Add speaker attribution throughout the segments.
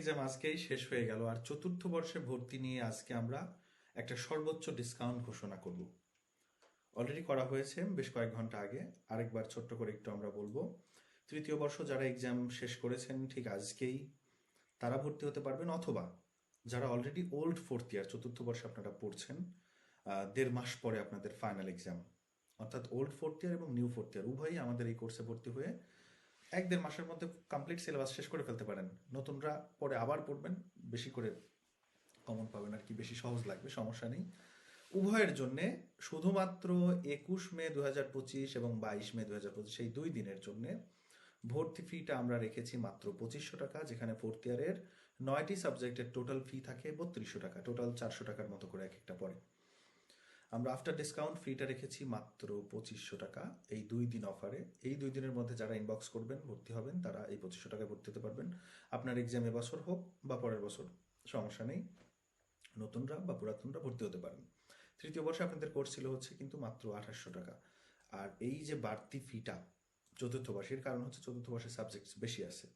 Speaker 1: Exam আজকেই শেষ হয়ে গেল। আর চতুর্থ বর্ষে ভর্তি নিয়ে আজকে আমরা একটা সর্বোচ্চ ডিসকাউন্ট ঘোষণা করব। অলরেডি করা হয়েছে বেশ কয়েক ঘণ্টা আগে। আরেকবার ছোট্ট করে একটু আমরা বলব, তৃতীয় বর্ষ যারা এক্সাম শেষ করেছেন ঠিক আজকেই তারা ভর্তি হতে পারবেন অথবা যারা অলরেডি ওল্ড ফোর্থ ইয়ার চতুর্থ বর্ষে আপনারা পড়ছেন দেড় মাস পরে আপনাদের ফাইনাল এক্সাম অর্থাৎ ওল্ড ফোর্থ ইয়ার এবং নিউ ফোর্থ ইয়ার উভয়ই আমাদের এই কোর্সে ভর্তি হয়ে এক দেড় মাসের মধ্যে কমপ্লিট সিলেবাস শেষ করে ফেলতে পারেন। নতুনরা পরে আবার পড়বেন, বেশি করে কমন পাবেন আর কি, বেশি সহজ লাগবে, সমস্যা নেই। উভয়ের জন্যে শুধুমাত্র একুশ মে দু হাজার পঁচিশ এবং বাইশ মে দু হাজার পঁচিশ, এই দুই দিনের জন্যে ভর্তি ফিটা আমরা রেখেছি মাত্র পঁচিশশো টাকা, যেখানে ফোর্থ ইয়ারের নয়টি সাবজেক্টের টোটাল ফি থাকে বত্রিশশো টাকা টোটাল চারশো টাকার মতো করে এক একটা পড়ে আমরা আফটার ডিসকাউন্ট ফিটা রেখেছি মাত্র পঁচিশশো টাকা। এই দুই দিন অফারে এই দুই দিনের মধ্যে যারা ইনবক্স করবেন, ভর্তি হবেন, তারা এই পঁচিশশো টাকায় ভর্তি হতে পারবেন। আপনার এক্সাম এবছর হোক বা পরের বছর, সমস্যা নেই। নতুনরা বা পুরাতনরা ভর্তি হতে পারেন। তৃতীয় বর্ষে আপনাদের কোর্স ছিল হচ্ছে কিন্তু মাত্র আঠাশশো টাকা। আর এই যে বাড়তি ফিটা চতুর্থ বর্ষের কারণ হচ্ছে চতুর্থ বর্ষের সাবজেক্ট বেশি আছে।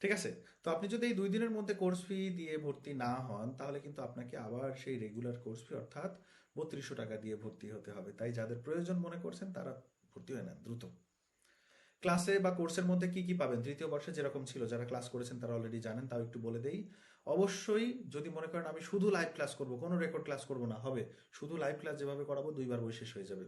Speaker 1: ঠিক আছে? তো আপনি যদি এই দুই দিনের মধ্যে কোর্স ফি দিয়ে ভর্তি না হন, তাহলে কিন্তু আপনাকে আবার সেই রেগুলার কোর্স ফি অর্থাৎ বত্রিশশো টাকা দিয়ে ভর্তি হতে হবে। তাই যাদের প্রয়োজন মনে করছেন, তারা ভর্তি হয়ে নেন, দ্রুত। ক্লাসে বা কোর্সের মধ্যে কি কি পাবেন? তৃতীয় বর্ষে যেরকম ছিল, যারা ক্লাস করেছেন তারা অলরেডি জানেন, তাও একটু বলে দেই। অবশ্যই যদি মনে করেন আমি শুধু লাইভ ক্লাস করব, কোনো রেকর্ড ক্লাস করব না, হবে। শুধু লাইভ ক্লাস যেভাবে করাবো, দুইবার বই শেষ হয়ে যাবে।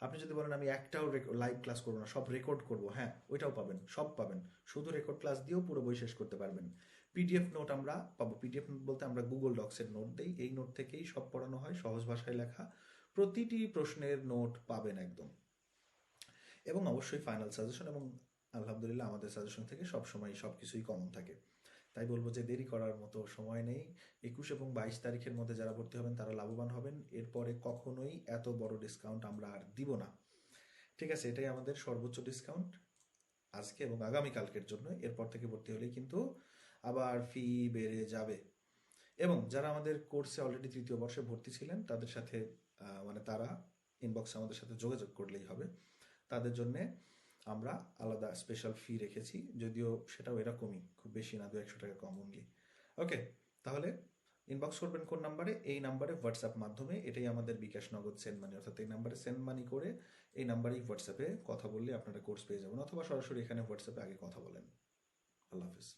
Speaker 1: আপনি যদি বলেন, আমি একটাও লাইভ ক্লাস করব না, সব রেকর্ড করব হ্যাঁ ওইটাও পাবেন, সব পাবেন। শুধু রেকর্ড ক্লাস দিয়েও পুরো বই শেষ করতে পারবেন। পিডিএফ নোট আমরা পাবো। পিডিএফ নোট বলতে আমরা গুগল ডক্সের নোট দিই। এই নোট থেকেই সব পড়ানো হয়, সহজ ভাষায় লেখা। প্রতিটি প্রশ্নের নোট পাবেন একদম। এবং অবশ্যই ফাইনাল সাজেশন এবং আলহামদুলিল্লাহ আমাদের সাজেশন থেকে সবসময় সব কিছুই কমন থাকে। তাই বলব যে দেরি করার মতো সময় নেই। একুশ এবং বাইশ তারিখের মধ্যে যারা ভর্তি হবেন, তারা লাভবান হবেন। এরপরে কখনোই এত বড় ডিসকাউন্ট আমরা আর দিব না। ঠিক আছে, এটাই আমাদের সর্বোচ্চ ডিসকাউন্ট আজকে এবং আগামীকালকের জন্য। এরপর থেকে ভর্তি হলেই কিন্তু আবার ফি বেড়ে যাবে। এবং যারা আমাদের কোর্সে অলরেডি তৃতীয় বর্ষে ভর্তি ছিলেন, তাদের সাথে মানে তারা ইনবক্সে আমাদের সাথে যোগাযোগ করলেই হবে। তাদের জন্য আমরা আলাদা স্পেশাল ফি রেখেছি, যদিও সেটাও এরকমই, খুব বেশি না দু একশো টাকা কম অনলি ওকে তাহলে ইনবক্স করবেন কোন নাম্বারে এই নাম্বারে হোয়াটসঅ্যাপ মাধ্যমে, এটাই আমাদের বিকাশ নগদ সেন্ড মানি অর্থাৎ এই নাম্বারে সেন্ড মানি করে এই নাম্বারেই হোয়াটসঅ্যাপে কথা বললে আপনারা কোর্স পেয়ে যাবেন, অথবা সরাসরি এখানে হোয়াটসঅ্যাপে আগে কথা বলেন। আল্লাহ হাফিজ।